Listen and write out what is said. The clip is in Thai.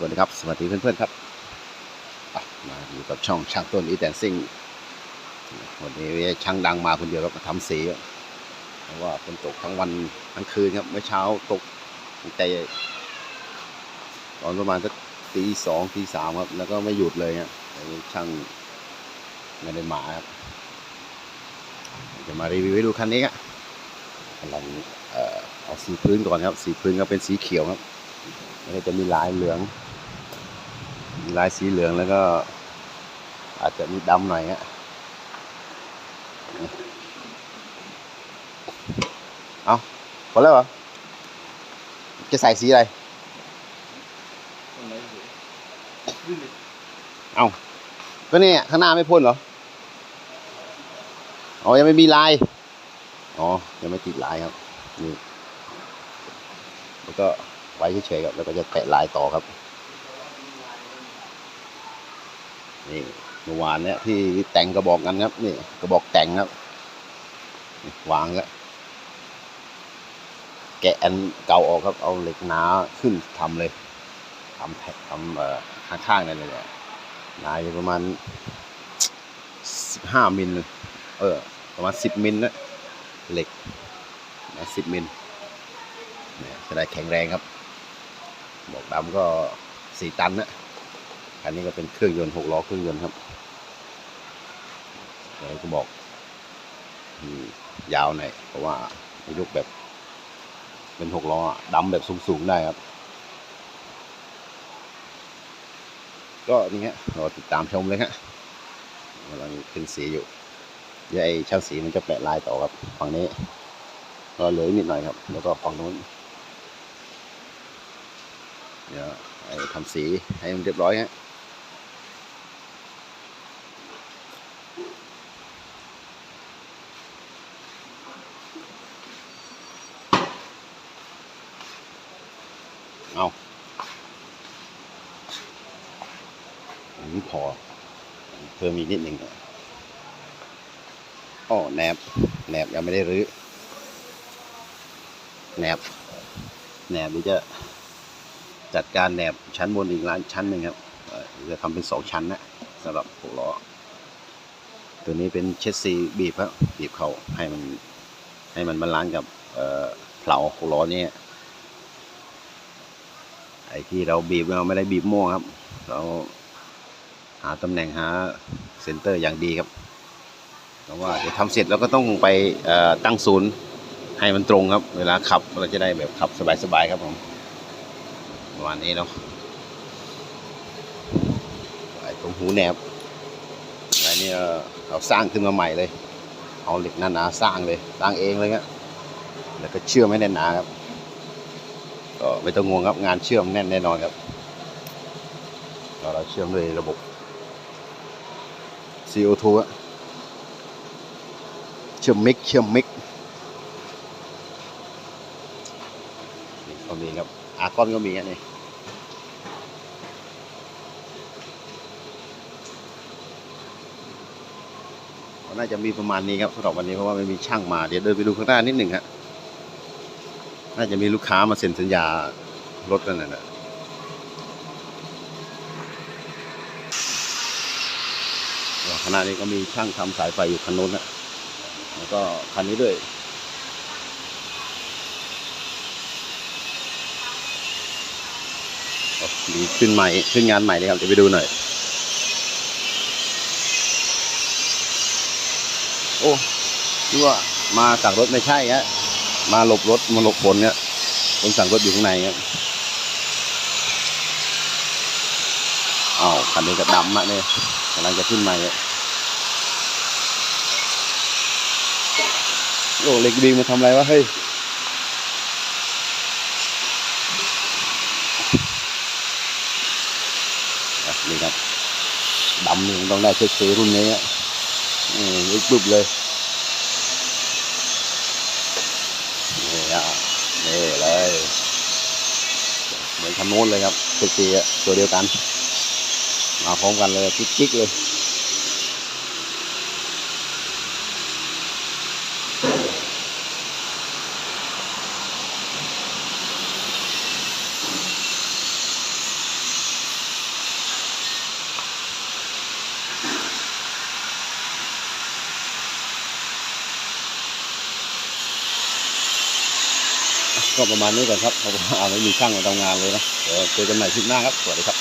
สวัสดีครับ สวัสดีเพื่อนๆครับ มาอยู่กับช่องช่างต้นอีแตนซิ่งวันนี้ช่างดังมาคนเดียวครับมาทำสีเพราะว่าฝนตกทั้งวันทั้งคืนครับ เมื่อเช้าตกตั้งแต่ตอนประมาณสักตีสองตีสามครับ แล้วก็ไม่หยุดเลยครับช่างไม่ได้มาครับ จะมารีวิวให้ดูคันนี้ครับกำลังเอาสีพื้นก่อนครับ สีพื้นก็เป็นสีเขียวครับแล้วจะมีลายเหลือง ลายสีเหลืองแล้วก็ อาจจะมีดำหน่อยฮะเอาพอแล้วเหรอ จะใส่สีอะไร เอาก็เนี่ยข้างหน้าไม่พ่นเหรอ อ๋อ ยังไม่มีลาย อ๋อ ยังไม่ติดลายครับ นี่ แล้วก็ไว้เฉยๆครับ แล้วก็จะแตะลายต่อครับ นี่เมื่อวานเนี่ยที่แต่งกระบอกกันครับ นี่กระบอกแต่งครับวางแล้วแกะอันเก่าออกครับเอาเหล็กหนาขึ้นทำเลยทำแท็กทำเอ่อข้างๆนั่นเลยเนี่ยหนาอยู่ประมาณสิบห้ามิลเออประมาณสิบมิลนะเหล็กนะสิบมิลเนี่ยจะได้แข็งแรงครับ บอกดำก็สี่ตันนะ อันนี้ก็เป็นเครื่องยนต์หกล้อเครื่องยนต์ครับเดี๋ยวก็บอกยาวหน่อยเพราะว่ายุกแบบ เป็นหกล้อดำแบบสูงๆได้ครับ ก็นี่ฮะรอติดตามชมเลยฮะกำลังขึ้นสีอยู่เดี๋ยวไอ้ช่างสีมันจะแปะลายต่อครับฝั่งนี้ก็เหลืออีกนิดหน่อยครับ แล้วก็ฝั่งนู้นเดี๋ยวไอ้ทำสีให้มันเรียบร้อยฮะ อันนี้พอ เพิ่มอีกนิดหนึ่งอ๋อแหนบแหนบยังไม่ได้รื้อแหนบแหนบนี่จะจัดการแหนบชั้นบนอีกร้านชั้นหนึ่งครับจะทำเป็นสองชั้นนะสำหรับหกล้อ ตัวนี้เป็นเชสซีบีบครับบีบเขาให้มันให้มันบาลานซ์กับเอ่อเผาหกล้อนี่ไอ้ที่เราบีบเราไม่ได้บีบม่วครับ เรา หาตำแหน่งหาเซ็นเตอร์อย่างดีครับเพราะว่าเดี๋ยวทำเสร็จเราก็ต้องไปตั้งศูนย์ให้มันตรงครับ เวลาขับเราจะได้แบบขับสบายๆครับผมประมาณนี้เนาะไอ้ตรงหูแหนบอะไรเนี่ยเราสร้างขึ้นมาใหม่เลย เอาเหล็กหนาๆสร้างเลยสร้างเองเลยครับแล้วก็เชื่อมไม่แน่นหนาครับก็ไม่ต้องงงครับงานเชื่อมแน่นแน่นอนครับเราเราเชื่อมด้วยระบบ CO2 อะเชื่อมมิกเชื่อมมิกนี่ก็มีครับอากอนก็มีอันนี้ก็น่าจะมีประมาณนี้ครับสำหรับวันนี้เพราะว่าไม่มีช่างมาเดี๋ยวเดินไปดูข้างหน้านิดหนึ่งฮะน่าจะมีลูกค้ามาเซ็นสัญญารถกันนั่นแหละข ณะนี้ก็มีช่างทำสายไฟอยู่คันโน้นนะแล้วก็คันนี้ด้วยมีขึ้นใหม่ขึ้นงานใหม่เลยครับเดี๋ยวไปดูหน่อย โอ้ดูว่ามาสั่งรถไม่ใช่ฮะมาหลบรถมาหลบฝนเนี่ยคนสั่งรถอยู่ข้างในครับอ้าวคันนี้ก็ดำมากเนี่ยกำลังจะขึ้นใหม่เนี่ย โอ้เล็กบีมมาทำอะไรวะเฮ้ยนี่ครับดำนี่มันต้องได้เช็คสีรุ่นนี้อะอืมลุกบึบเลยนี่อะนี่เลยเหมือนคันโน้นเลยครับเช็คสีอะตัวเดียวกัน มาพร้อมกันเลยจิ๊กๆเลย ก็ประมาณนี้ก่อนครับเพราะว่าไม่มีช่างมาทำงานเลยนะเดี๋ยวเจอกันใหม่คลิปหน้าครับสวัสดีครับ